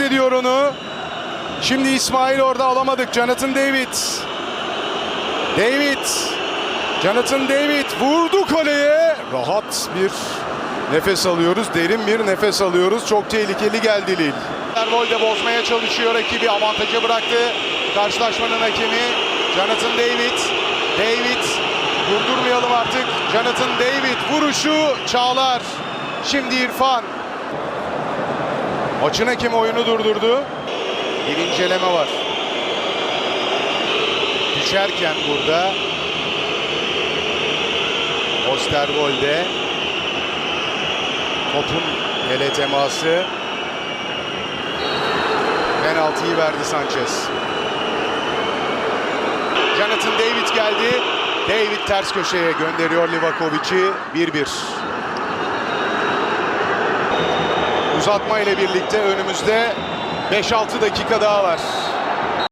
ediyor onu. Şimdi İsmail orada alamadık. Jonathan David. David. Jonathan David vurdu kaleye. Rahat bir nefes alıyoruz. Derin bir nefes alıyoruz. Çok tehlikeli geldi Lille. Ervol de bozmaya çalışıyor rakibi. Avantaja bıraktı. Karşılaşmanın hakemi Jonathan David. David durdurmayalım artık. Jonathan David vuruşu Çağlar. Şimdi İrfan. Maçın hakemi oyunu durdurdu. Bir inceleme var. Düşerken burada Osterwolde topun ele teması penaltıyı verdi Sanchez. Jonathan David geldi. David ters köşeye gönderiyor Livakovic'i 1-1. Uzatma ile birlikte önümüzde 5-6 dakika daha var.